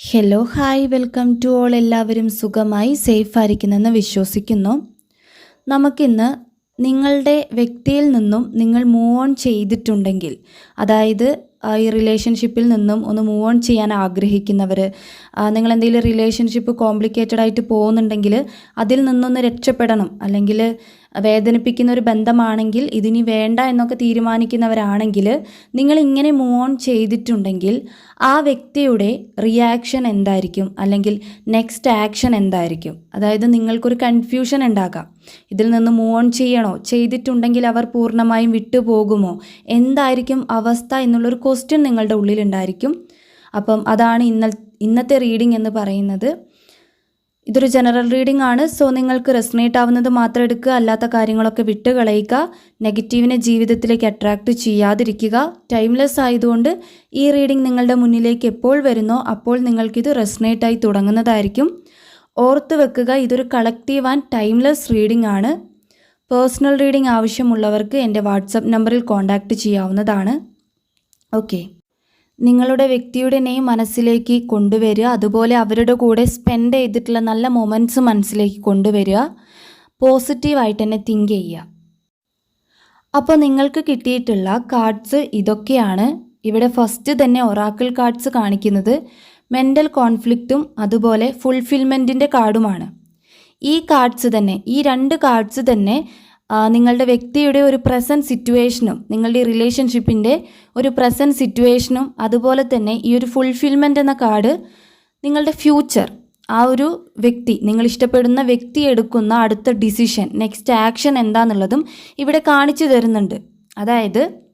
Hello hi welcome to all എല്ലാവരും സുഖമായി safe ആയിരിക്കുന്നെന്ന് വിശ്വസിക്കുന്നു. നമുക്കിന്ന് നിങ്ങളുടെ വ്യക്തിയിൽ നിന്നും നിങ്ങൾ മൂവ് ഓൺ ചെയ്തിട്ടുണ്ടെങ്കിൽ അതായത് ഈ റിലേഷൻഷിപ്പിൽ നിന്നും ഒന്ന് മൂവ് ഓൺ ചെയ്യാൻ ആഗ്രഹിക്കുന്നവർ നിങ്ങൾ എന്തെങ്കിലും റിലേഷൻഷിപ്പ് കോംപ്ലിക്കേറ്റഡ് ആയിട്ട് പോകുന്നുണ്ടെങ്കിൽ അതിൽ നിന്നൊന്ന് രക്ഷപ്പെടണം. അല്ലെങ്കിൽ വേദനിപ്പിക്കുന്ന ഒരു ബന്ധമാണെങ്കിൽ ഇതിനി വേണ്ട എന്നൊക്കെ തീരുമാനിക്കുന്നവരാണെങ്കിൽ നിങ്ങൾ ഇങ്ങനെ മൂവ് ഓൺ ചെയ്തിട്ടുണ്ടെങ്കിൽ ആ വ്യക്തിയുടെ റിയാക്ഷൻ എന്തായിരിക്കും? അല്ലെങ്കിൽ നെക്സ്റ്റ് ആക്ഷൻ എന്തായിരിക്കും? അതായത് നിങ്ങൾക്കൊരു കൺഫ്യൂഷൻ ഉണ്ടാകാം. ഇതിൽ നിന്ന് മൂവ് ഓൺ ചെയ്യണോ? ചെയ്തിട്ടുണ്ടെങ്കിൽ അവർ പൂർണമായും വിട്ടുപോകുമോ? എന്തായിരിക്കും അവസ്ഥ എന്നുള്ളൊരു ക്വസ്റ്റ്യൻ നിങ്ങളുടെ ഉള്ളിലുണ്ടായിരിക്കും. അപ്പം അതാണ് ഇന്നൽ ഇന്നത്തെ റീഡിംഗ് എന്ന് പറയുന്നത്. ഇതൊരു ജനറൽ റീഡിംഗ് ആണ്. സോ നിങ്ങൾക്ക് റെസനേറ്റ് ആവുന്നത് മാത്രം എടുക്കുക. അല്ലാത്ത കാര്യങ്ങളൊക്കെ വിട്ട് കളയുക നെഗറ്റീവിനെ ജീവിതത്തിലേക്ക് അട്രാക്റ്റ് ചെയ്യാതിരിക്കുക. ടൈംലെസ് ആയതുകൊണ്ട് ഈ റീഡിംഗ് നിങ്ങളുടെ മുന്നിലേക്ക് എപ്പോൾ വരുന്നോ അപ്പോൾ നിങ്ങൾക്കിത് റെസനേറ്റ് ആയി തുടങ്ങുന്നതായിരിക്കും. ഓർത്ത് വെക്കുക ഇതൊരു കളക്റ്റീവ് ആൻഡ് ടൈംലെസ് റീഡിംഗ് ആണ്. പേഴ്സണൽ റീഡിംഗ് ആവശ്യമുള്ളവർക്ക് എന്റെ വാട്സപ്പ് നമ്പറിൽ കോൺടാക്റ്റ് ചെയ്യാവുന്നതാണ്. ഓക്കെ നിങ്ങളുടെ വ്യക്തിയുടെ നെയിം മനസ്സിലേക്ക് കൊണ്ടുവരിക. അതുപോലെ അവരുടെ കൂടെ സ്പെൻഡ് ചെയ്തിട്ടുള്ള നല്ല മൊമെന്റ്സ് മനസ്സിലേക്ക് കൊണ്ടുവരിക. പോസിറ്റീവായിട്ട് തന്നെ തിങ്ക് ചെയ്യുക. അപ്പോൾ നിങ്ങൾക്ക് കിട്ടിയിട്ടുള്ള കാർഡ്സ് ഇതൊക്കെയാണ്. ഇവിടെ ഫസ്റ്റ് തന്നെ ഒറാക്കിൾ കാർഡ്സ് കാണിക്കുന്നത്. മെന്റൽ കോൺഫ്ലിക്റ്റും അതുപോലെ ഫുൾഫിൽമെന്റിന്റെ കാർഡുമാണ് ഈ കാർഡ്സ് തന്നെ ഈ രണ്ട് കാർഡ്സ് തന്നെ നിങ്ങളുടെ വ്യക്തിയുടെ ഒരു പ്രസന്റ് സിറ്റുവേഷനും നിങ്ങളുടെ റിലേഷൻഷിപ്പിന്റെ ഒരു പ്രസന്റ് സിറ്റുവേഷനും അതുപോലെ തന്നെ ഈ ഒരു ഫുൾഫിൽമെന്റ് എന്ന കാർഡ് നിങ്ങളുടെ ഫ്യൂച്ചർ ആ ഒരു വ്യക്തി നിങ്ങൾ ഇഷ്ടപ്പെടുന്ന വ്യക്തി എടുക്കുന്ന അടുത്ത ഡിസിഷൻ നെക്സ്റ്റ് ആക്ഷൻ എന്താണെന്നുള്ളതും ഇവിടെ കാണിച്ചു തരുന്നുണ്ട്. അതായത്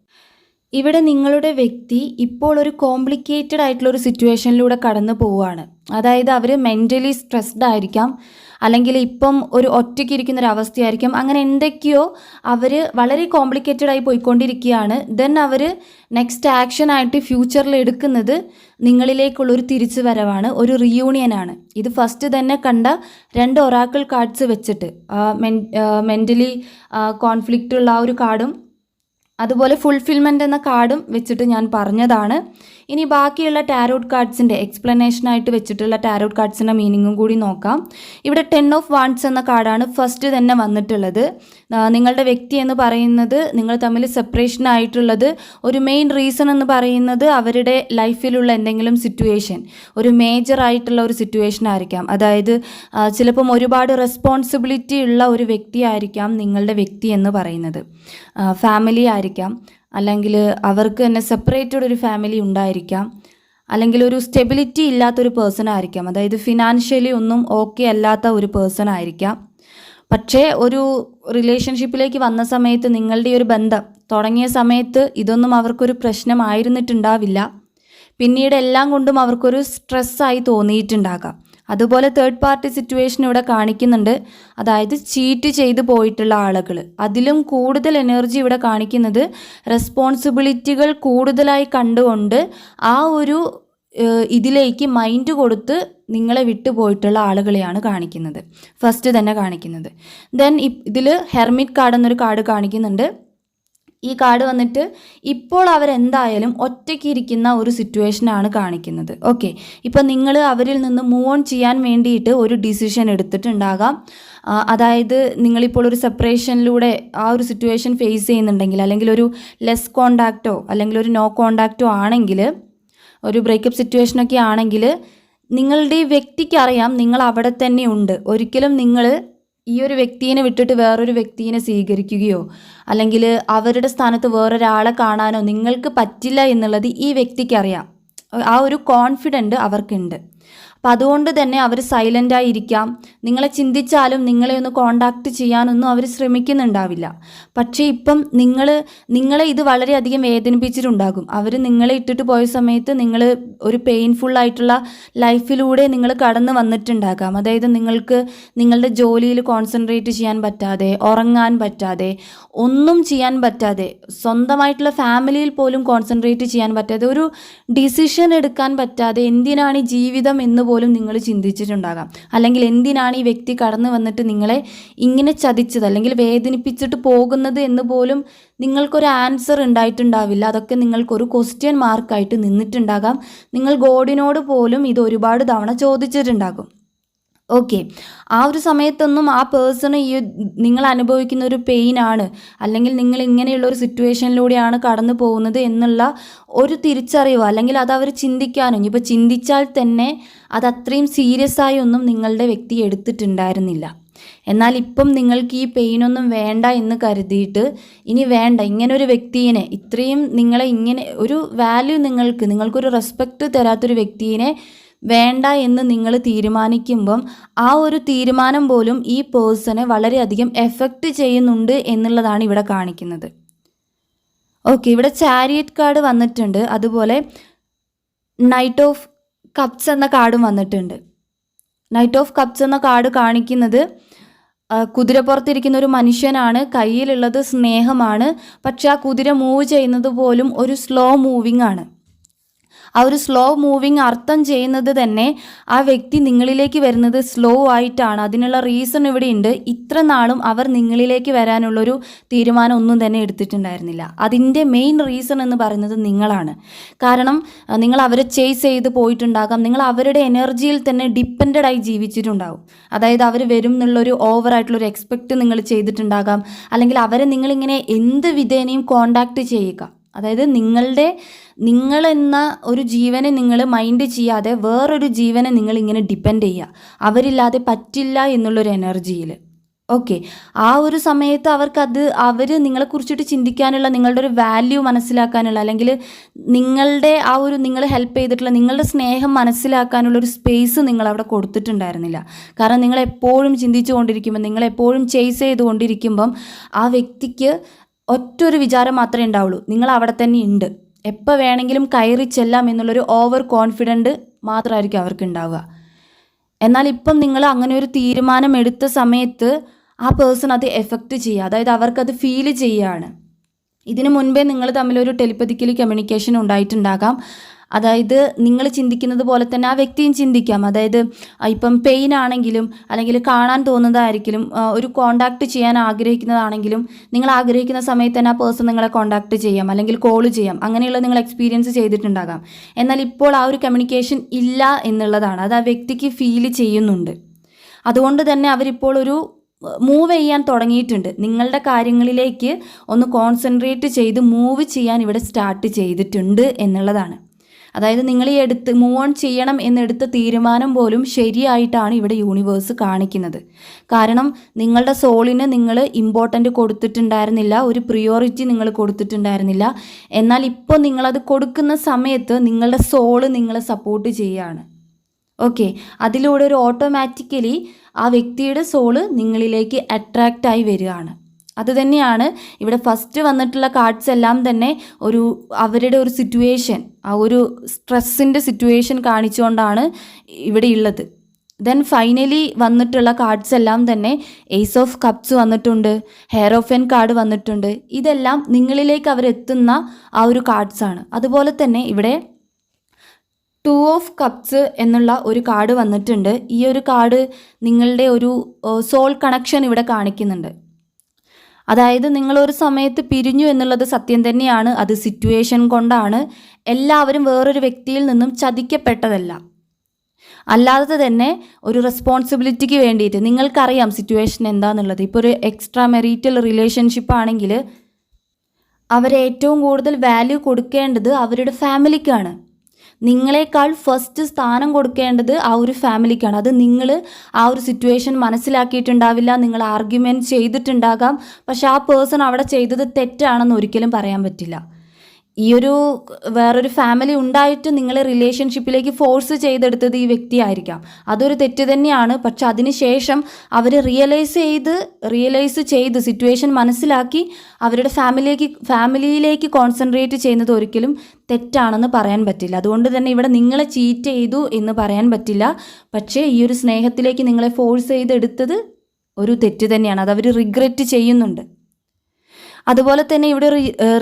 ഇവിടെ നിങ്ങളുടെ വ്യക്തി ഇപ്പോൾ ഒരു കോംപ്ലിക്കേറ്റഡ് ആയിട്ടുള്ള ഒരു സിറ്റുവേഷനിലൂടെ കടന്നു പോവുകയാണ്. അതായത് അവർ മെന്റലി സ്ട്രെസ്ഡ് ആയിരിക്കാം അല്ലെങ്കിൽ ഇപ്പം ഒരു ഒറ്റയ്ക്ക് ഇരിക്കുന്ന ഒരു അവസ്ഥയായിരിക്കും. അങ്ങനെ എന്തൊക്കെയോ അവർ വളരെ കോംപ്ലിക്കേറ്റഡ് ആയി പോയിക്കൊണ്ടിരിക്കുകയാണ്. ദെൻ അവർ നെക്സ്റ്റ് ആക്ഷൻ ആയിട്ട് ഫ്യൂച്ചറിൽ എടുക്കുന്നത് നിങ്ങളിലേക്കുള്ളൊരു തിരിച്ചു വരവാണ് ഒരു റിയൂണിയനാണ് ഇത് ഫസ്റ്റ് തന്നെ കണ്ട രണ്ട് ഒറാക്കിൾ കാർഡ്സ് വെച്ചിട്ട് മെന്റലി കോൺഫ്ലിക്റ്റ് ഉള്ള ആ ഒരു കാർഡും അതുപോലെ ഫുൾഫിൽമെന്റ് എന്ന കാർഡും വെച്ചിട്ട് ഞാൻ പറഞ്ഞതാണ്. ഇനി ബാക്കിയുള്ള ടാരോട്ട് കാർഡ്സിന്റെ എക്സ്പ്ലനേഷനായിട്ട് വെച്ചിട്ടുള്ള ടാരോട്ട് കാർഡ്സിന്റെ മീനിങ്ങും കൂടി നോക്കാം. ഇവിടെ ടെൻ ഓഫ് വാൺസ് എന്ന കാർഡാണ് ഫസ്റ്റ് തന്നെ വന്നിട്ടുള്ളത്. നിങ്ങളുടെ വ്യക്തി എന്ന് പറയുന്നത് നിങ്ങൾ തമ്മിൽ സെപ്പറേഷൻ ആയിട്ടുള്ളത് ഒരു മെയിൻ റീസൺ എന്ന് പറയുന്നത് അവരുടെ ലൈഫിലുള്ള എന്തെങ്കിലും സിറ്റുവേഷൻ ഒരു മേജർ ആയിട്ടുള്ള ഒരു സിറ്റുവേഷൻ ആയിരിക്കാം. അതായത് ചിലപ്പം ഒരുപാട് റെസ്പോൺസിബിലിറ്റി ഉള്ള ഒരു വ്യക്തി ആയിരിക്കാം നിങ്ങളുടെ വ്യക്തി എന്ന് പറയുന്നത്. ഫാമിലി ആയിരിക്കാം. അല്ലെങ്കിൽ അവർക്ക് തന്നെ സെപ്പറേറ്റഡ് ഒരു ഫാമിലി ഉണ്ടായിരിക്കാം. അല്ലെങ്കിൽ ഒരു സ്റ്റെബിലിറ്റി ഇല്ലാത്തൊരു പേഴ്സൺ ആയിരിക്കാം. അതായത് ഫിനാൻഷ്യലി ഒന്നും ഓക്കെ അല്ലാത്ത ഒരു പേഴ്സൺ ആയിരിക്കാം. പക്ഷേ ഒരു റിലേഷൻഷിപ്പിലേക്ക് വന്ന സമയത്ത് നിങ്ങളുടെ ഒരു ബന്ധം തുടങ്ങിയ സമയത്ത് ഇതൊന്നും അവർക്കൊരു പ്രശ്നമായിരുന്നിട്ടുണ്ടാവില്ല. പിന്നീട് എല്ലാം കൊണ്ടും അവർക്കൊരു സ്ട്രെസ്സായി തോന്നിയിട്ടുണ്ടാകാം. അതുപോലെ തേർഡ് പാർട്ടി സിറ്റുവേഷൻ ഇവിടെ കാണിക്കുന്നുണ്ട്. അതായത് ചീറ്റ് ചെയ്തു പോയിട്ടുള്ള ആളുകൾ അതിലും കൂടുതൽ എനർജി ഇവിടെ കാണിക്കുന്നത് റെസ്പോൺസിബിലിറ്റികൾ കൂടുതലായി കണ്ടുകൊണ്ട് ആ ഒരു ഇതിലേക്ക് മൈൻഡ് കൊടുത്ത് നിങ്ങളെ വിട്ടുപോയിട്ടുള്ള ആളുകളെയാണ് കാണിക്കുന്നത്. ഫസ്റ്റ് തന്നെ കാണിക്കുന്നത്. ദെൻ ഇതിൽ ഹെർമിറ്റ് കാർഡ് എന്നൊരു കാർഡ് കാണിക്കുന്നുണ്ട്. ഈ കാർഡ് വന്നിട്ട് ഇപ്പോൾ അവരെന്തായാലും ഒറ്റയ്ക്ക് ഇരിക്കുന്ന ഒരു സിറ്റുവേഷനാണ് കാണിക്കുന്നത്. ഓക്കെ ഇപ്പം നിങ്ങൾ അവരിൽ നിന്ന് മൂവ് ഓൺ ചെയ്യാൻ വേണ്ടിയിട്ട് ഒരു ഡിസിഷൻ എടുത്തിട്ടുണ്ടാകാം. അതായത് നിങ്ങളിപ്പോൾ ഒരു സെപ്പറേഷനിലൂടെ ആ ഒരു സിറ്റുവേഷൻ ഫേസ് ചെയ്യുന്നുണ്ടെങ്കിൽ അല്ലെങ്കിൽ ഒരു ലെസ് കോണ്ടാക്റ്റോ അല്ലെങ്കിൽ ഒരു നോ കോണ്ടാക്റ്റോ ആണെങ്കിൽ ഒരു ബ്രേക്കപ്പ് സിറ്റുവേഷനൊക്കെ ആണെങ്കിൽ നിങ്ങളുടെ വ്യക്തിക്ക് അറിയാം നിങ്ങൾ അവിടെ തന്നെ ഉണ്ട്. ഒരിക്കലും നിങ്ങൾ ഈ ഒരു വ്യക്തിയെ വിട്ടിട്ട് വേറൊരു വ്യക്തിയെ സ്വീകരിക്കുകയോ അല്ലെങ്കിൽ അവരുടെ സ്ഥാനത്ത് വേറൊരാളെ കാണാനോ നിങ്ങൾക്ക് പറ്റില്ല എന്നുള്ളത് ഈ വ്യക്തിക്ക് അറിയാം ആ ഒരു കോൺഫിഡന്റ് അവർക്കുണ്ട്. അപ്പം അതുകൊണ്ട് തന്നെ അവർ സൈലന്റായി ഇരിക്കാം നിങ്ങളെ ചിന്തിച്ചാലും നിങ്ങളെ ഒന്ന് കോണ്ടാക്ട് ചെയ്യാനൊന്നും അവർ ശ്രമിക്കുന്നുണ്ടാവില്ല. പക്ഷേ ഇപ്പം നിങ്ങൾ നിങ്ങളെ ഇത് വളരെയധികം വേദനിപ്പിച്ചിട്ടുണ്ടാകും. അവർ നിങ്ങളെ ഇട്ടിട്ട് പോയ സമയത്ത് നിങ്ങൾ ഒരു പെയിൻഫുൾ ആയിട്ടുള്ള ലൈഫിലൂടെ നിങ്ങൾ കടന്നു വന്നിട്ടുണ്ടാകാം. അതായത് നിങ്ങൾക്ക് നിങ്ങളുടെ ജോലിയിൽ കോൺസെൻട്രേറ്റ് ചെയ്യാൻ പറ്റാതെ ഉറങ്ങാൻ പറ്റാതെ ഒന്നും ചെയ്യാൻ പറ്റാതെ സ്വന്തമായിട്ടുള്ള ഫാമിലിയിൽ പോലും കോൺസെൻട്രേറ്റ് ചെയ്യാൻ പറ്റാതെ ഒരു ഡിസിഷൻ എടുക്കാൻ പറ്റാതെ എന്തിനാണ് ജീവിതം എന്ന് പോലും പോലും നിങ്ങൾ ചിന്തിച്ചിട്ടുണ്ടാകാം. അല്ലെങ്കിൽ എന്തിനാണ് ഈ വ്യക്തി കടന്നു വന്നിട്ട് നിങ്ങളെ ഇങ്ങനെ ചതിച്ചത്? അല്ലെങ്കിൽ വേദനിപ്പിച്ചിട്ട് പോകുന്നത് എന്ന് പോലും നിങ്ങൾക്കൊരു ആൻസർ ഉണ്ടായിട്ടുണ്ടാവില്ല. അതൊക്കെ നിങ്ങൾക്കൊരു ക്വസ്റ്റ്യൻ മാർക്കായിട്ട് നിന്നിട്ടുണ്ടാകാം. നിങ്ങൾ ഗോഡിനോട് പോലും ഇത് ഒരുപാട് തവണ ചോദിച്ചിട്ടുണ്ടാകും. ഓക്കെ ആ ഒരു സമയത്തൊന്നും ആ പേഴ്സണ് ഈ നിങ്ങൾ അനുഭവിക്കുന്ന ഒരു പെയിൻ ആണ്. അല്ലെങ്കിൽ നിങ്ങൾ ഇങ്ങനെയുള്ള ഒരു സിറ്റുവേഷനിലൂടെയാണ് കടന്നു പോകുന്നത് എന്നുള്ള ഒരു തിരിച്ചറിവ് അല്ലെങ്കിൽ അത് അവർ ചിന്തിക്കാനോ ഇനിയിപ്പോൾ ചിന്തിച്ചാൽ തന്നെ അത് അത്രയും സീരിയസ് ആയി ഒന്നും നിങ്ങളുടെ വ്യക്തി എടുത്തിട്ടുണ്ടായിരുന്നില്ല. എന്നാൽ ഇപ്പം നിങ്ങൾക്ക് ഈ പെയിനൊന്നും വേണ്ട എന്ന് കരുതിയിട്ട് ഇനി വേണ്ട ഇങ്ങനെ ഒരു വ്യക്തിയെ ഇത്രയും നിങ്ങളെ ഇങ്ങനെ ഒരു വാല്യൂ നിങ്ങൾക്ക് നിങ്ങൾക്കൊരു റെസ്പെക്റ്റ് തരാത്തൊരു വ്യക്തിയെ വേണ്ട എന്ന് നിങ്ങൾ തീരുമാനിക്കുമ്പം ആ ഒരു തീരുമാനം പോലും ഈ പേഴ്സണെ വളരെയധികം എഫക്റ്റ് ചെയ്യുന്നുണ്ട് എന്നുള്ളതാണ് ഇവിടെ കാണിക്കുന്നത്. ഓക്കെ ഇവിടെ ചാരിയറ്റ് കാർഡ് വന്നിട്ടുണ്ട്. അതുപോലെ നൈറ്റ് ഓഫ് കപ്സ് എന്ന കാർഡും വന്നിട്ടുണ്ട്. നൈറ്റ് ഓഫ് കപ്സ് എന്ന കാർഡ് കാണിക്കുന്നത് കുതിരപ്പുറത്തിരിക്കുന്ന ഒരു മനുഷ്യനാണ്. കയ്യിലുള്ളത് സ്നേഹമാണ്. പക്ഷെ ആ കുതിര മൂവ് ചെയ്യുന്നത് പോലും ഒരു സ്ലോ മൂവിങ് ആണ്. ആ ഒരു സ്ലോ മൂവിങ് അർത്ഥം ചെയ്യുന്നത് തന്നെ ആ വ്യക്തി നിങ്ങളിലേക്ക് വരുന്നത് സ്ലോ ആയിട്ടാണ്. അതിനുള്ള റീസൺ ഇവിടെ ഉണ്ട്. ഇത്ര നാളും അവർ നിങ്ങളിലേക്ക് വരാനുള്ളൊരു തീരുമാനം ഒന്നും തന്നെ എടുത്തിട്ടുണ്ടായിരുന്നില്ല. അതിന്റെ മെയിൻ റീസൺ എന്ന് പറയുന്നത് നിങ്ങളാണ്. കാരണം നിങ്ങൾ അവരെ ചേസ് ചെയ്ത് പോയിട്ടുണ്ടാകാം. നിങ്ങൾ അവരുടെ എനർജിയിൽ തന്നെ ഡിപ്പെൻഡ് ആയി ജീവിച്ചിട്ടുണ്ടാകും അതായത് അവർ വരും എന്നുള്ളൊരു ഓവറായിട്ടുള്ളൊരു എക്സ്പെക്റ്റ് നിങ്ങൾ ചെയ്തിട്ടുണ്ടാകാം. അല്ലെങ്കിൽ അവരെ നിങ്ങളിങ്ങനെ എന്ത് വിധേനയും കോണ്ടാക്ട് ചെയ്യുക. അതായത് നിങ്ങളുടെ നിങ്ങളെന്ന ഒരു ജീവനെ നിങ്ങൾ മൈൻഡ് ചെയ്യാതെ വേറൊരു ജീവനെ നിങ്ങൾ ഇങ്ങനെ ഡിപ്പെൻഡ് ചെയ്യുക. അവരില്ലാതെ പറ്റില്ല എന്നുള്ളൊരു എനർജിയിൽ ഓക്കെ ആ ഒരു സമയത്ത് അവർക്കത് അവർ നിങ്ങളെക്കുറിച്ചിട്ട് ചിന്തിക്കാനുള്ള നിങ്ങളുടെ ഒരു വാല്യൂ മനസ്സിലാക്കാനുള്ള അല്ലെങ്കിൽ നിങ്ങളുടെ ആ ഒരു നിങ്ങൾ ഹെൽപ്പ് ചെയ്തിട്ടുള്ള നിങ്ങളുടെ സ്നേഹം മനസ്സിലാക്കാനുള്ള ഒരു സ്പേസ് നിങ്ങൾ അവിടെ കൊടുത്തിട്ടുണ്ടായിരുന്നില്ല. കാരണം നിങ്ങൾ എപ്പോഴും ചിന്തിച്ചു കൊണ്ടിരിക്കുമ്പോൾ നിങ്ങൾ എപ്പോഴും ചേസ് ചെയ്തുകൊണ്ടിരിക്കുമ്പം ആ വ്യക്തിക്ക് ഒറ്റൊരു വിചാരം മാത്രമേ ഉണ്ടാവുള്ളൂ. നിങ്ങൾ അവിടെ തന്നെ ഉണ്ട്. എപ്പോൾ വേണമെങ്കിലും കയറി ചെല്ലാം എന്നുള്ളൊരു ഓവർ കോൺഫിഡന്റ് മാത്രമായിരിക്കും അവർക്ക് ഉണ്ടാവുക. എന്നാൽ ഇപ്പം നിങ്ങൾ അങ്ങനെ ഒരു തീരുമാനം എടുത്ത സമയത്ത് ആ പേഴ്സൺ അത് എഫക്റ്റ് ചെയ്യുക. അതായത് അവർക്കത് ഫീൽ ചെയ്യുകയാണ്. ഇതിനു മുൻപേ നിങ്ങൾ തമ്മിലൊരു ടെലിപ്പതിക്കലി കമ്മ്യൂണിക്കേഷൻ ഉണ്ടായിട്ടുണ്ടാകാം. അതായത് നിങ്ങൾ ചിന്തിക്കുന്നത് പോലെ തന്നെ ആ വ്യക്തിയും ചിന്തിക്കാം. അതായത് ഇപ്പം പെയിൻ ആണെങ്കിലും അല്ലെങ്കിൽ കാണാൻ തോന്നുന്നതായിരിക്കും ഒരു കോണ്ടാക്ട് ചെയ്യാൻ ആഗ്രഹിക്കുന്നതാണെങ്കിലും നിങ്ങൾ ആഗ്രഹിക്കുന്ന സമയത്ത് തന്നെ ആ പേഴ്സൺ നിങ്ങളെ കോണ്ടാക്ട് ചെയ്യാം അല്ലെങ്കിൽ കോൾ ചെയ്യാം. അങ്ങനെയുള്ള നിങ്ങൾ എക്സ്പീരിയൻസ് ചെയ്തിട്ടുണ്ടാകാം. എന്നാൽ ഇപ്പോൾ ആ ഒരു കമ്മ്യൂണിക്കേഷൻ ഇല്ല എന്നുള്ളതാണ്. അത് ആ വ്യക്തിക്ക് ഫീൽ ചെയ്യുന്നുണ്ട്. അതുകൊണ്ട് തന്നെ അവരിപ്പോൾ ഒരു മൂവ് ചെയ്യാൻ തുടങ്ങിയിട്ടുണ്ട്. നിങ്ങളുടെ കാര്യങ്ങളിലേക്ക് ഒന്ന് കോൺസെൻട്രേറ്റ് ചെയ്ത് മൂവ് ചെയ്യാൻ ഇവിടെ സ്റ്റാർട്ട് ചെയ്തിട്ടുണ്ട് എന്നുള്ളതാണ്. അതായത് നിങ്ങൾ ഈ എടുത്ത് മൂവ് ഓൺ ചെയ്യണം എന്നെടുത്ത തീരുമാനം പോലും ശരിയായിട്ടാണ് ഇവിടെ യൂണിവേഴ്സ് കാണിക്കുന്നത്. കാരണം നിങ്ങളുടെ സോളിന് നിങ്ങൾ ഇമ്പോർട്ടന്റ് കൊടുത്തിട്ടുണ്ടായിരുന്നില്ല ഒരു പ്രിയോറിറ്റി നിങ്ങൾ കൊടുത്തിട്ടുണ്ടായിരുന്നില്ല. എന്നാൽ ഇപ്പോൾ നിങ്ങളത് കൊടുക്കുന്ന സമയത്ത് നിങ്ങളുടെ സോൾ നിങ്ങളെ സപ്പോർട്ട് ചെയ്യുകയാണ് ഓക്കെ അതിലൂടെ ഒരു ഓട്ടോമാറ്റിക്കലി ആ വ്യക്തിയുടെ സോൾ നിങ്ങളിലേക്ക് അട്രാക്റ്റായി വരികയാണ്. അത് തന്നെയാണ് ഇവിടെ ഫസ്റ്റ് വന്നിട്ടുള്ള കാർഡ്സ് എല്ലാം തന്നെ ഒരു അവരുടെ ഒരു സിറ്റുവേഷൻ ആ ഒരു സ്ട്രെസ്സിന്റെ സിറ്റുവേഷൻ കാണിച്ചുകൊണ്ടാണ് ഇവിടെ ഉള്ളത് ദെൻ ഫൈനലി വന്നിട്ടുള്ള കാർഡ്സ് എല്ലാം തന്നെ ഏസ് ഓഫ് കപ്സ് വന്നിട്ടുണ്ട് ഹെയർ ഓഫ് എൻ കാർഡ് വന്നിട്ടുണ്ട്. ഇതെല്ലാം നിങ്ങളിലേക്ക് അവരെത്തുന്ന ആ ഒരു കാർഡ്സാണ് അതുപോലെ തന്നെ ഇവിടെ ടു ഓഫ് കപ്സ് എന്നുള്ള ഒരു കാർഡ് വന്നിട്ടുണ്ട്. ഈ ഒരു കാർഡ് നിങ്ങളുടെ ഒരു സോൾ കണക്ഷൻ ഇവിടെ കാണിക്കുന്നുണ്ട്. അതായത് നിങ്ങളൊരു സമയത്ത് പിരിഞ്ഞു എന്നുള്ളത് സത്യം തന്നെയാണ്. അത് സിറ്റുവേഷൻ കൊണ്ടാണ് എല്ലാവരും വേറൊരു വ്യക്തിയിൽ നിന്നും ചതിക്കപ്പെട്ടതല്ല. അല്ലാതെ തന്നെ ഒരു റെസ്പോൺസിബിലിറ്റിക്ക് വേണ്ടിയിട്ട്. നിങ്ങൾക്കറിയാം സിറ്റുവേഷൻ എന്താണെന്നുള്ളത് ഇപ്പോൾ ഒരു എക്സ്ട്രാ മെറീറ്റൽ റിലേഷൻഷിപ്പ് ആണെങ്കിൽ അവരെ ഏറ്റവും കൂടുതൽ വാല്യൂ കൊടുക്കേണ്ടത് അവരുടെ ഫാമിലിക്കാണ് നിങ്ങളെക്കാൾ ഫസ്റ്റ് സ്ഥാനം കൊടുക്കേണ്ടത് ആ ഒരു ഫാമിലിക്കാണ്. അത് നിങ്ങൾ ആ ഒരു സിറ്റുവേഷൻ മനസ്സിലാക്കിയിട്ടുണ്ടാവില്ല നിങ്ങൾ ആർഗ്യുമെന്റ് ചെയ്തിട്ടുണ്ടാകാം. പക്ഷെ ആ പേഴ്സൺ അവിടെ ചെയ്തത് തെറ്റാണെന്ന് ഒരിക്കലും പറയാൻ പറ്റില്ല. ഈ ഒരു വേറൊരു ഫാമിലി ഉണ്ടായിട്ട് നിങ്ങളെ റിലേഷൻഷിപ്പിലേക്ക് ഫോഴ്സ് ചെയ്തെടുത്തത് ഈ വ്യക്തിയായിരിക്കാം. അതൊരു തെറ്റ് തന്നെയാണ്. പക്ഷെ അതിനുശേഷം അവർ റിയലൈസ് ചെയ്ത് റിയലൈസ് ചെയ്ത് സിറ്റുവേഷൻ മനസ്സിലാക്കി അവരുടെ ഫാമിലിയിലേക്ക് ഫാമിലിയിലേക്ക് കോൺസെൻട്രേറ്റ് ചെയ്യുന്നത് ഒരിക്കലും തെറ്റാണെന്ന് പറയാൻ പറ്റില്ല. അതുകൊണ്ട് തന്നെ ഇവിടെ നിങ്ങളെ ചീറ്റ് ചെയ്തു എന്ന് പറയാൻ പറ്റില്ല. പക്ഷേ ഈ ഒരു സ്നേഹത്തിലേക്ക് നിങ്ങളെ ഫോഴ്സ് ചെയ്തെടുത്തത് ഒരു തെറ്റ് തന്നെയാണ്. അത് അവർ റിഗ്രറ്റ് ചെയ്യുന്നുണ്ട്. അതുപോലെ തന്നെ ഇവിടെ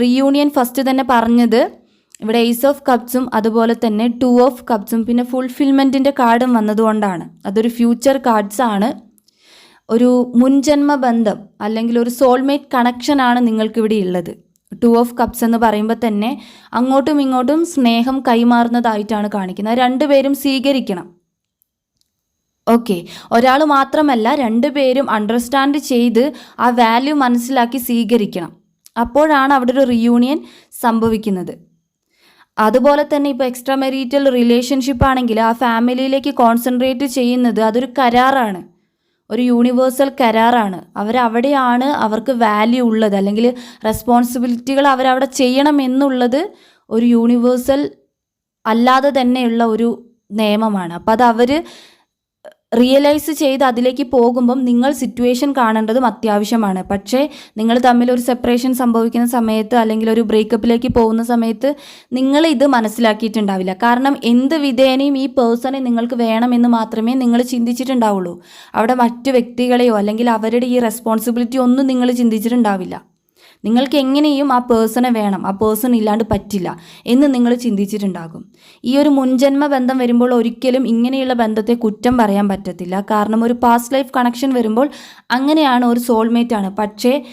റീയൂണിയൻ ഫസ്റ്റ് തന്നെ പറഞ്ഞത് ഇവിടെ എയ്സ് ഓഫ് കപ്സും അതുപോലെ തന്നെ ടു ഓഫ് കപ്സും പിന്നെ ഫുൾഫിൽമെന്റിന്റെ കാർഡും വന്നതുകൊണ്ടാണ്. അതൊരു ഫ്യൂച്ചർ കാർഡ്സ് ആണ്. ഒരു മുൻജന്മ ബന്ധം അല്ലെങ്കിൽ ഒരു സോൾമേറ്റ് കണക്ഷനാണ് നിങ്ങൾക്കിവിടെ ഉള്ളത് ടു ഓഫ് കപ്സ് എന്ന് പറയുമ്പോൾ തന്നെ അങ്ങോട്ടും ഇങ്ങോട്ടും സ്നേഹം കൈമാറുന്നതായിട്ടാണ് കാണിക്കുന്നത്. രണ്ടുപേരും സ്വീകരിക്കണം. ഓക്കെ ഒരാൾ മാത്രമല്ല രണ്ടുപേരും അണ്ടർസ്റ്റാൻഡ് ചെയ്ത് ആ വാല്യൂ മനസ്സിലാക്കി സ്വീകരിക്കണം. അപ്പോഴാണ് അവിടെ ഒരു റിയൂണിയൻ സംഭവിക്കുന്നത്. അതുപോലെ തന്നെ ഇപ്പോൾ എക്സ്ട്രാ മെരീറ്റൽ റിലേഷൻഷിപ്പ് ആണെങ്കിൽ ആ ഫാമിലിയിലേക്ക് കോൺസെൻട്രേറ്റ് ചെയ്യുന്നത് അതൊരു കരാറാണ്. ഒരു യൂണിവേഴ്സൽ കരാറാണ്. അവരവിടെയാണ് അവർക്ക് വാല്യൂ ഉള്ളത്. അല്ലെങ്കിൽ റെസ്പോൺസിബിലിറ്റികൾ അവരവിടെ ചെയ്യണം എന്നുള്ളത് ഒരു യൂണിവേഴ്സൽ അല്ലാതെ തന്നെയുള്ള ഒരു നിയമമാണ്. അപ്പോൾ അത് അവർ റിയലൈസ് ചെയ്ത് അതിലേക്ക് പോകുമ്പം നിങ്ങൾ സിറ്റുവേഷൻ കാണേണ്ടതും അത്യാവശ്യമാണ്. പക്ഷേ നിങ്ങൾ തമ്മിൽ ഒരു സെപ്പറേഷൻ സംഭവിക്കുന്ന സമയത്ത് അല്ലെങ്കിൽ ഒരു ബ്രേക്കപ്പിലേക്ക് പോകുന്ന സമയത്ത് നിങ്ങൾ ഇത് മനസ്സിലാക്കിയിട്ടുണ്ടാവില്ല. കാരണം എന്ത് വിധേനയും ഈ പേഴ്സണെ നിങ്ങൾക്ക് വേണമെന്ന് മാത്രമേ നിങ്ങൾ ചിന്തിച്ചിട്ടുണ്ടാവുള്ളൂ. അവിടെ മറ്റു വ്യക്തികളെയോ അല്ലെങ്കിൽ അവരുടെ ഈ റെസ്പോൺസിബിലിറ്റി ഒന്നും നിങ്ങൾ ചിന്തിച്ചിട്ടുണ്ടാവില്ല. നിങ്ങൾക്ക് എങ്ങനെയും ആ പേഴ്സണെ വേണം. ആ പേഴ്സൺ ഇല്ലാണ്ട് പറ്റില്ല എന്ന് നിങ്ങൾ ചിന്തിച്ചിട്ടുണ്ടാകും. ഈ ഒരു മുൻജന്മ ബന്ധം വരുമ്പോൾ ഒരിക്കലും ഇങ്ങനെയുള്ള ബന്ധത്തെ കുറ്റം പറയാൻ പറ്റത്തില്ല. കാരണം ഒരു പാസ്റ്റ് ലൈഫ് കണക്ഷൻ വരുമ്പോൾ അങ്ങനെയാണ് ഒരു സോൾമേറ്റ് ആണ്. പക്ഷേ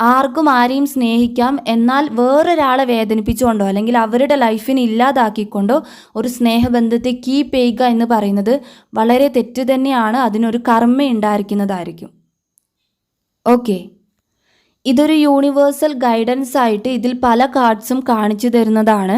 ആർക്കും ആരെയും സ്നേഹിക്കാം. എന്നാൽ വേറൊരാളെ വേദനിപ്പിച്ചുകൊണ്ടോ അല്ലെങ്കിൽ അവരുടെ ലൈഫിനെ ഇല്ലാതാക്കിക്കൊണ്ടോ ഒരു സ്നേഹബന്ധത്തെ കീപ്പ് ചെയ്യുക എന്ന് പറയുന്നത് വളരെ തെറ്റ് തന്നെയാണ്. അതിനൊരു കർമ്മ ഉണ്ടായിരിക്കുന്നതായിരിക്കും. ഓക്കെ ഇതൊരു യൂണിവേഴ്സൽ ഗൈഡൻസ് ആയിട്ട് ഇതിൽ പല കാർഡ്സും കാണിച്ചു തരുന്നതാണ്.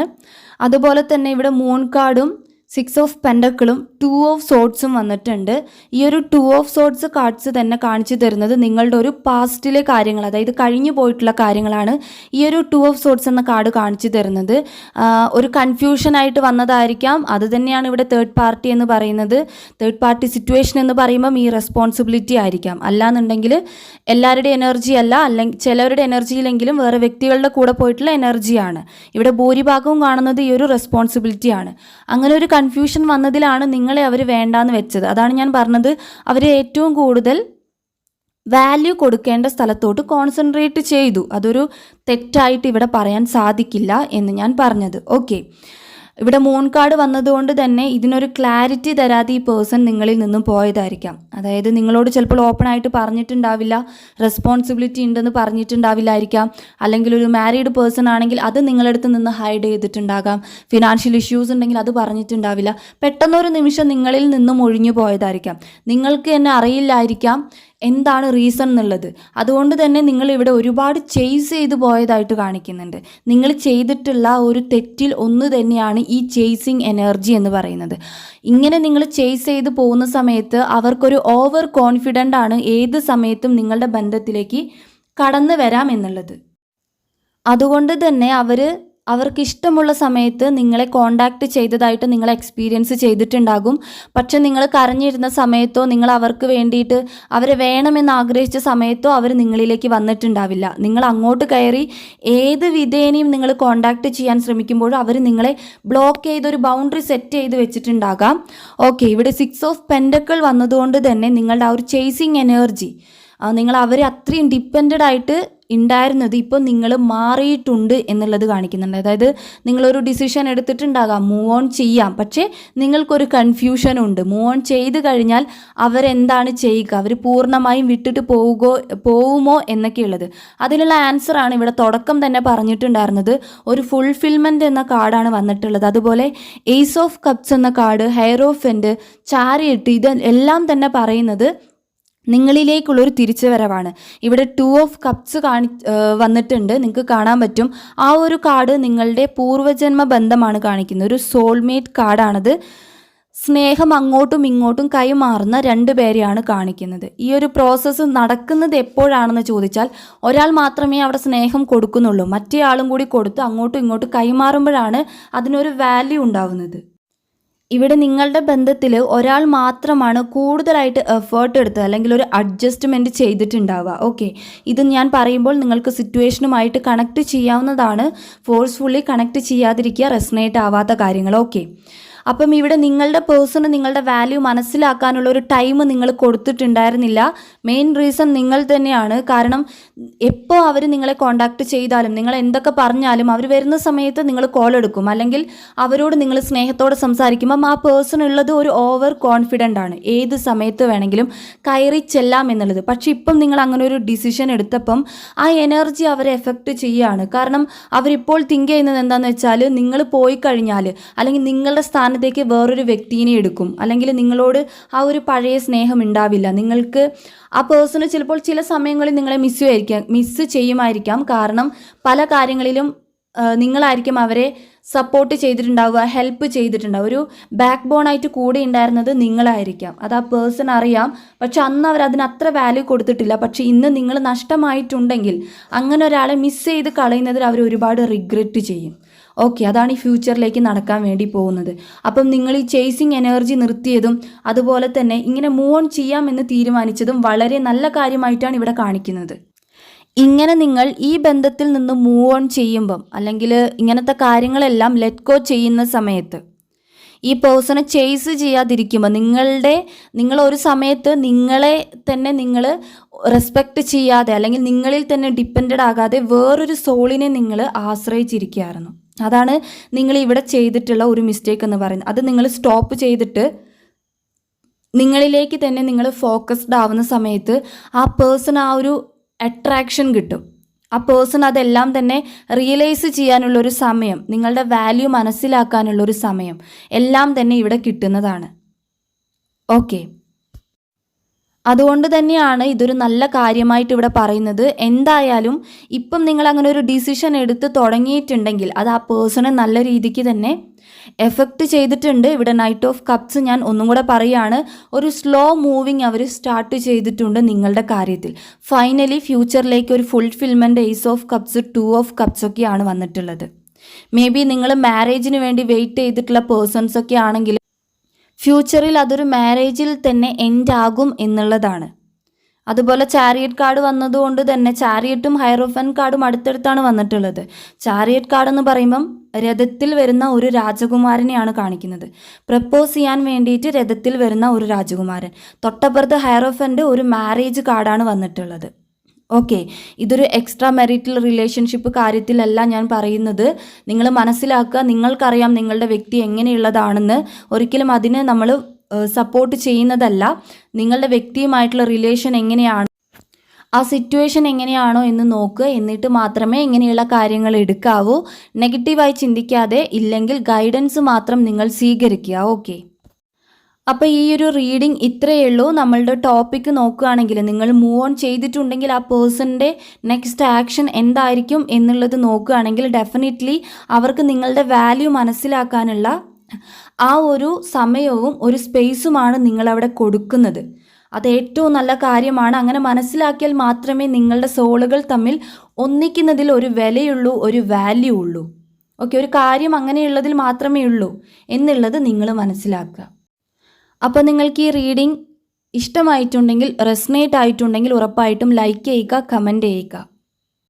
അതുപോലെ തന്നെ ഇവിടെ മൂൺ കാർഡും സിക്സ് ഓഫ് പെൻഡക്കിളും ടു ഓഫ് സോട്ട്സും വന്നിട്ടുണ്ട്. ഈ ഒരു ടു ഓഫ് സോട്ട്സ് കാർഡ്സ് തന്നെ കാണിച്ചു തരുന്നത് നിങ്ങളുടെ ഒരു പാസ്റ്റിലെ കാര്യങ്ങൾ അതായത് കഴിഞ്ഞു പോയിട്ടുള്ള കാര്യങ്ങളാണ് ഈ ഒരു ടു ഓഫ് സോട്ട്സ് എന്ന കാർഡ് കാണിച്ചു തരുന്നത്. ഒരു കൺഫ്യൂഷൻ ആയിട്ട് വന്നതായിരിക്കാം. അത് തന്നെയാണ് ഇവിടെ തേർഡ് പാർട്ടി എന്ന് പറയുന്നത്. തേർഡ് പാർട്ടി സിറ്റുവേഷൻ എന്ന് പറയുമ്പം ഈ റെസ്പോൺസിബിലിറ്റി ആയിരിക്കാം. അല്ലാന്നുണ്ടെങ്കിൽ എല്ലാവരുടെ എനർജി അല്ല അല്ലെങ്കിൽ ചിലവരുടെ എനർജിയിലെങ്കിലും വേറെ വ്യക്തികളുടെ കൂടെ പോയിട്ടുള്ള എനർജിയാണ് ഇവിടെ ഭൂരിഭാഗവും കാണുന്നത് ഈ ഒരു റെസ്പോൺസിബിലിറ്റിയാണ് അങ്ങനെ ഒരു കൺഫ്യൂഷൻ വന്നതിലാണ് നിങ്ങളെ അവർ വേണ്ടാന്ന് വെച്ചത്. അതാണ് ഞാൻ പറഞ്ഞത്. അവർ ഏറ്റവും കൂടുതൽ വാല്യൂ കൊടുക്കേണ്ട സ്ഥലത്തോട്ട് കോൺസെൻട്രേറ്റ് ചെയ്തു. അതൊരു തെറ്റായിട്ട് ഇവിടെ പറയാൻ സാധിക്കില്ല എന്ന് ഞാൻ പറഞ്ഞത്. ഓക്കെ ഇവിടെ മൂൺ കാർഡ് വന്നതുകൊണ്ട് തന്നെ ഇതിനൊരു ക്ലാരിറ്റി തരാതെ ഈ പേഴ്സൺ നിങ്ങളിൽ നിന്നും പോയതായിരിക്കാം. അതായത് നിങ്ങളോട് ചിലപ്പോൾ ഓപ്പൺ ആയിട്ട് പറഞ്ഞിട്ടുണ്ടാവില്ല റെസ്പോൺസിബിലിറ്റി ഉണ്ടെന്ന് പറഞ്ഞിട്ടുണ്ടാവില്ലായിരിക്കാം. അല്ലെങ്കിൽ ഒരു മാരീഡ് പേഴ്സൺ ആണെങ്കിൽ അത് നിങ്ങളടുത്ത് നിന്ന് ഹൈഡ് ചെയ്തിട്ടുണ്ടാകാം. ഫിനാൻഷ്യൽ ഇഷ്യൂസ് ഉണ്ടെങ്കിൽ അത് പറഞ്ഞിട്ടുണ്ടാവില്ല. പെട്ടെന്നൊരു നിമിഷം നിങ്ങളിൽ നിന്നും ഒഴിഞ്ഞു പോയതായിരിക്കാം. നിങ്ങൾക്ക് തന്നെ അറിയില്ലായിരിക്കാം. എന്താണ് റീസൺ എന്നുള്ളത്. അതുകൊണ്ട് തന്നെ നിങ്ങൾ ഇവിടെ ഒരുപാട് ചെയ്സ് ചെയ്ത് പോയതായിട്ട് കാണിക്കുന്നുണ്ട്. നിങ്ങൾ ചെയ്തിട്ടുള്ള ഒരു തെറ്റിൽ ഒന്ന് തന്നെയാണ് ഈ ചേസിങ് എനർജി എന്ന് പറയുന്നത്. ഇങ്ങനെ നിങ്ങൾ ചേസ് ചെയ്ത് പോകുന്ന സമയത്ത് അവർക്കൊരു ഓവർ കോൺഫിഡന്റ് ആണ് ഏത് സമയത്തും നിങ്ങളുടെ ബന്ധത്തിലേക്ക് കടന്നു വരാം എന്നുള്ളത്. അതുകൊണ്ട് തന്നെ അവർ അവർക്ക് ഇഷ്ടമുള്ള സമയത്ത് നിങ്ങളെ കോണ്ടാക്ട് ചെയ്തതായിട്ട് നിങ്ങൾ എക്സ്പീരിയൻസ് ചെയ്തിട്ടുണ്ടാകും. പക്ഷെ നിങ്ങൾ കരഞ്ഞിരുന്ന സമയത്തോ നിങ്ങൾ അവർക്ക് വേണ്ടിയിട്ട് അവരെ വേണമെന്ന് ആഗ്രഹിച്ച സമയത്തോ അവർ നിങ്ങളിലേക്ക് വന്നിട്ടുണ്ടാവില്ല. നിങ്ങൾ അങ്ങോട്ട് കയറി ഏത് വിധേനയും നിങ്ങൾ കോണ്ടാക്ട് ചെയ്യാൻ ശ്രമിക്കുമ്പോഴും അവർ നിങ്ങളെ ബ്ലോക്ക് ചെയ്ത് ഒരു ബൗണ്ടറി സെറ്റ് ചെയ്ത് വെച്ചിട്ടുണ്ടാകാം. ഓക്കെ ഇവിടെ സിക്സ് ഓഫ് പെൻഡക്കൾ വന്നതുകൊണ്ട് തന്നെ നിങ്ങളുടെ ആ ഒരു ചേസിങ് എനർജി നിങ്ങൾ അവരെ അത്രയും ഡിപ്പെൻഡഡ് ആയിട്ട് ഉണ്ടായിരുന്നത് ഇപ്പോൾ നിങ്ങൾ മാറിയിട്ടുണ്ട് എന്നുള്ളത് കാണിക്കുന്നുണ്ട്. അതായത് നിങ്ങളൊരു ഡിസിഷൻ എടുത്തിട്ടുണ്ടാകാം മൂവ് ഓൺ ചെയ്യാം. പക്ഷേ നിങ്ങൾക്കൊരു കൺഫ്യൂഷൻ ഉണ്ട്. മൂവ് ഓൺ ചെയ്ത് കഴിഞ്ഞാൽ അവരെന്താണ് ചെയ്യുക? അവർ പൂർണമായും വിട്ടിട്ട് പോവുകോ പോവുമോ എന്നൊക്കെയുള്ളത്. അതിനുള്ള ആൻസറാണ് ഇവിടെ തുടക്കം തന്നെ പറഞ്ഞിട്ടുണ്ടായിരുന്നത്. ഒരു ഫുൾഫിൽമെന്റ് എന്ന കാർഡാണ് വന്നിട്ടുള്ളത്. അതുപോലെ ഏസ് ഓഫ് കപ്സ് എന്ന കാർഡ് ഹെയറോഫെന്റ് ചാരിയട്ട് ഇത് എല്ലാം തന്നെ പറയുന്നത് നിങ്ങളിലേക്കുള്ളൊരു തിരിച്ചുവരവാണ്. ഇവിടെ ടു ഓഫ് കപ്സ് കാണി വന്നിട്ടുണ്ട്. നിങ്ങൾക്ക് കാണാൻ പറ്റും. ആ ഒരു കാർഡ് നിങ്ങളുടെ പൂർവജന്മ ബന്ധമാണ് കാണിക്കുന്നത്. ഒരു സോൾമേറ്റ് കാർഡാണത് സ്നേഹം അങ്ങോട്ടും ഇങ്ങോട്ടും കൈമാറുന്ന രണ്ടു പേരെയാണ് കാണിക്കുന്നത്. ഈ ഒരു പ്രോസസ്സ് നടക്കുന്നത് എപ്പോഴാണെന്ന് ചോദിച്ചാൽ ഒരാൾ മാത്രമേ അവിടെ സ്നേഹം കൊടുക്കുന്നുള്ളൂ. മറ്റേ ആളും കൂടി കൊടുത്ത് അങ്ങോട്ടും ഇങ്ങോട്ടും കൈമാറുമ്പോഴാണ് അതിനൊരു വാല്യൂ ഉണ്ടാവുന്നത്. ഇവിടെ നിങ്ങളുടെ ബന്ധത്തിൽ ഒരാൾ മാത്രമാണ് കൂടുതലായിട്ട് എഫേർട്ട് എടുത്തത് അല്ലെങ്കിൽ ഒരു അഡ്ജസ്റ്റ്മെന്റ് ചെയ്തിട്ടുണ്ടാവുക. ഓക്കെ ഇത് ഞാൻ പറയുമ്പോൾ നിങ്ങൾക്ക് സിറ്റുവേഷനുമായിട്ട് കണക്ട് ചെയ്യാവുന്നതാണ്. ഫോഴ്സ്ഫുള്ളി കണക്ട് ചെയ്യാതിരിക്കുക റെസനേറ്റ് ആവാത്ത കാര്യങ്ങൾ. ഓക്കെ അപ്പം ഇവിടെ നിങ്ങളുടെ പേഴ്സണ് നിങ്ങളുടെ വാല്യൂ മനസ്സിലാക്കാനുള്ള ഒരു ടൈം നിങ്ങൾ കൊടുത്തിട്ടുണ്ടായിരുന്നില്ല. മെയിൻ റീസൺ നിങ്ങൾ തന്നെയാണ്. കാരണം എപ്പോൾ അവർ നിങ്ങളെ കോണ്ടാക്ട് ചെയ്താലും നിങ്ങൾ എന്തൊക്കെ പറഞ്ഞാലും അവർ വരുന്ന സമയത്ത് നിങ്ങൾ കോൾ എടുക്കും. അല്ലെങ്കിൽ അവരോട് നിങ്ങൾ സ്നേഹത്തോടെ സംസാരിക്കുമ്പം ആ പേഴ്സൺ ഉള്ളത് ഒരു ഓവർ കോൺഫിഡന്റ് ആണ്. ഏത് സമയത്ത് വേണമെങ്കിലും കയറി ചെല്ലാം എന്നുള്ളത്. പക്ഷേ ഇപ്പം നിങ്ങൾ അങ്ങനെ ഒരു ഡിസിഷൻ എടുത്തപ്പം ആ എനർജി അവരെ എഫക്റ്റ് ചെയ്യുകയാണ് കാരണം അവരിപ്പോൾ തിങ്ക് ചെയ്യുന്നത് എന്താണെന്ന് വെച്ചാൽ നിങ്ങൾ പോയി കഴിഞ്ഞാൽ അല്ലെങ്കിൽ നിങ്ങളുടെ സ്ഥാനത്തേക്ക് വേറൊരു വ്യക്തിയെ എടുക്കും. അല്ലെങ്കിൽ നിങ്ങളോട് ആ ഒരു പഴയ സ്നേഹം ഉണ്ടാവില്ല. നിങ്ങൾക്ക് ആ പേഴ്സണ് ചിലപ്പോൾ ചില സമയങ്ങളിൽ നിങ്ങളെ മിസ് ആയിരിക്കാം മിസ് ചെയ്യുമായിരിക്കാം. കാരണം പല കാര്യങ്ങളിലും നിങ്ങളായിരിക്കും അവരെ സപ്പോർട്ട് ചെയ്തിട്ടുണ്ടാവുക ഹെൽപ്പ് ചെയ്തിട്ടുണ്ടാവുക. ഒരു ബാക്ക് ബോൺ ആയിട്ട് കൂടെ ഉണ്ടായിരുന്നത് നിങ്ങളായിരിക്കാം. അത് ആ പേഴ്സൺ അറിയാം. പക്ഷെ അന്ന് അവർ അതിന് അത്ര വാല്യൂ കൊടുത്തിട്ടില്ല. പക്ഷെ ഇന്ന് നിങ്ങൾ നഷ്ടമായിട്ടുണ്ടെങ്കിൽ അങ്ങനെ ഒരാളെ മിസ് ചെയ്ത് കളയുന്നതിൽ അവർ ഒരുപാട് റിഗ്രറ്റ് ചെയ്യും. ഓക്കെ അതാണ് ഈ ഫ്യൂച്ചറിലേക്ക് നടക്കാൻ വേണ്ടി പോകുന്നത്. അപ്പം നിങ്ങൾ ഈ ചേസിങ് എനർജി നിർത്തിയതും അതുപോലെ തന്നെ ഇങ്ങനെ മൂവ് ഓൺ ചെയ്യാമെന്ന് തീരുമാനിച്ചതും വളരെ നല്ല കാര്യമായിട്ടാണ് ഇവിടെ കാണിക്കുന്നത്. ഇങ്ങനെ നിങ്ങൾ ഈ ബന്ധത്തിൽ നിന്ന് മൂവ് ഓൺ ചെയ്യുമ്പം അല്ലെങ്കിൽ ഇങ്ങനത്തെ കാര്യങ്ങളെല്ലാം ലെറ്റ് ഗോ ചെയ്യുന്ന സമയത്ത് ഈ പേഴ്സണെ ചേസ് ചെയ്യാതിരിക്കുമ്പോൾ നിങ്ങളുടെ നിങ്ങൾ ഒരു സമയത്ത് നിങ്ങളെ തന്നെ നിങ്ങൾ റെസ്പെക്റ്റ് ചെയ്യാതെ അല്ലെങ്കിൽ നിങ്ങളിൽ തന്നെ ഡിപ്പെൻഡ് ആകാതെ വേറൊരു സോളിനെ നിങ്ങൾ ആശ്രയിച്ചിരിക്കുകയായിരുന്നു. അതാണ് നിങ്ങൾ ഇവിടെ ചെയ്തിട്ടുള്ള ഒരു മിസ്റ്റേക്ക് എന്ന് പറയുന്നത്. അത് നിങ്ങൾ സ്റ്റോപ്പ് ചെയ്തിട്ട് നിങ്ങളിലേക്ക് തന്നെ നിങ്ങൾ ഫോക്കസ്ഡ് ആവുന്ന സമയത്ത് ആ പേഴ്സൺ ആ ഒരു അട്രാക്ഷൻ കിട്ടും. ആ പേഴ്സൺ അതെല്ലാം തന്നെ റിയലൈസ് ചെയ്യാനുള്ള ഒരു സമയം നിങ്ങളുടെ വാല്യൂ മനസ്സിലാക്കാനുള്ള ഒരു സമയം എല്ലാം തന്നെ ഇവിടെ കിട്ടുന്നതാണ്. ഓക്കെ അതുകൊണ്ട് തന്നെയാണ് ഇതൊരു നല്ല കാര്യമായിട്ട് ഇവിടെ പറയുന്നത്. എന്തായാലും ഇപ്പം നിങ്ങൾ അങ്ങനെ ഒരു ഡിസിഷൻ എടുത്ത് തുടങ്ങിയിട്ടുണ്ടെങ്കിൽ അത് ആ പേഴ്സണെ നല്ല രീതിക്ക് തന്നെ എഫക്റ്റ് ചെയ്തിട്ടുണ്ട്. ഇവിടെ നൈറ്റ് ഓഫ് കപ്സ് ഞാൻ ഒന്നും കൂടെ പറയുകയാണ് ഒരു സ്ലോ മൂവിങ് അവർ സ്റ്റാർട്ട് ചെയ്തിട്ടുണ്ട് നിങ്ങളുടെ കാര്യത്തിൽ. ഫൈനലി ഫ്യൂച്ചറിലേക്ക് ഒരു fulfilment ace of cups two of cups ഒക്കെയാണ് വന്നിട്ടുള്ളത്. മേ ബി നിങ്ങൾ മാരേജിന് വേണ്ടി വെയിറ്റ് ചെയ്തിട്ടുള്ള പേഴ്സൺസ് ഒക്കെ ആണെങ്കിൽ ഫ്യൂച്ചറിൽ അതൊരു മാരേജിൽ തന്നെ എൻഡ് ആകും എന്നുള്ളതാണ്. അതുപോലെ ചാരിയറ്റ് കാർഡ് വന്നതുകൊണ്ട് തന്നെ ചാരിയറ്റും ഹൈറോഫൻ കാർഡും അടുത്തടുത്താണ് വന്നിട്ടുള്ളത്. ചാരിയറ്റ് കാർഡ് എന്ന് പറയുമ്പം രഥത്തിൽ വരുന്ന ഒരു രാജകുമാരനെയാണ് കാണിക്കുന്നത്. പ്രപ്പോസ് ചെയ്യാൻ വേണ്ടിയിട്ട് രഥത്തിൽ വരുന്ന ഒരു രാജകുമാരൻ. തൊട്ടപ്പുറത്ത് ഹൈറോഫന്റെ ഒരു മാരേജ് കാർഡാണ് വന്നിട്ടുള്ളത്. ഓക്കെ ഇതൊരു എക്സ്ട്രാ മെറിറ്റൽ റിലേഷൻഷിപ്പ് കാര്യത്തിലല്ല ഞാൻ പറയുന്നത്. നിങ്ങൾ മനസ്സിലാക്കുക നിങ്ങൾക്കറിയാം നിങ്ങളുടെ വ്യക്തി എങ്ങനെയുള്ളതാണെന്ന്. ഒരിക്കലും അതിന് നമ്മൾ സപ്പോർട്ട് ചെയ്യുന്നതല്ല. നിങ്ങളുടെ വ്യക്തിയുമായിട്ടുള്ള റിലേഷൻ എങ്ങനെയാണ്? ആ സിറ്റുവേഷൻ എങ്ങനെയാണോ എന്ന് നോക്കുക. എന്നിട്ട് മാത്രമേ ഇങ്ങനെയുള്ള കാര്യങ്ങൾ എടുക്കാവൂ. നെഗറ്റീവായി ചിന്തിക്കാതെ ഇല്ലെങ്കിൽ ഗൈഡൻസ് മാത്രം നിങ്ങൾ സ്വീകരിക്കുക. ഓക്കെ അപ്പോൾ ഈ ഒരു റീഡിംഗ് ഇത്രയേ ഉള്ളൂ. നമ്മളുടെ ടോപ്പിക്ക് നോക്കുകയാണെങ്കിൽ നിങ്ങൾ മൂവ് ഓൺ ചെയ്തിട്ടുണ്ടെങ്കിൽ ആ പേഴ്സണിന്റെ നെക്സ്റ്റ് ആക്ഷൻ എന്തായിരിക്കും എന്നുള്ളത് നോക്കുകയാണെങ്കിൽ ഡെഫിനറ്റ്ലി അവർക്ക് നിങ്ങളുടെ വാല്യൂ മനസ്സിലാക്കാനുള്ള ആ ഒരു സമയവും ഒരു സ്പേസുമാണ് നിങ്ങളവിടെ കൊടുക്കുന്നത്. അത് ഏറ്റവും നല്ല കാര്യമാണ്. അങ്ങനെ മനസ്സിലാക്കിയാൽ മാത്രമേ നിങ്ങളുടെ സോളുകൾ തമ്മിൽ ഒന്നിക്കുന്നതിൽ ഒരു വിലയുള്ളൂ ഒരു വാല്യൂ ഉള്ളൂ. ഓക്കെ ഒരു കാര്യം അങ്ങനെയുള്ളതിൽ മാത്രമേ ഉള്ളൂ എന്നുള്ളത് നിങ്ങൾ മനസ്സിലാക്കുക. അപ്പോൾ നിങ്ങൾക്ക് ഈ റീഡിംഗ് ഇഷ്ടമായിട്ടുണ്ടെങ്കിൽ റെസ്നേറ്റ് ആയിട്ടുണ്ടെങ്കിൽ ഉറപ്പായിട്ടും ലൈക്ക് ചെയ്യുക കമന്റ് ചെയ്യുക.